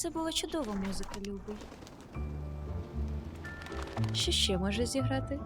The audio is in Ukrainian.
Це була чудова музика, любий. Що ще може зіграти?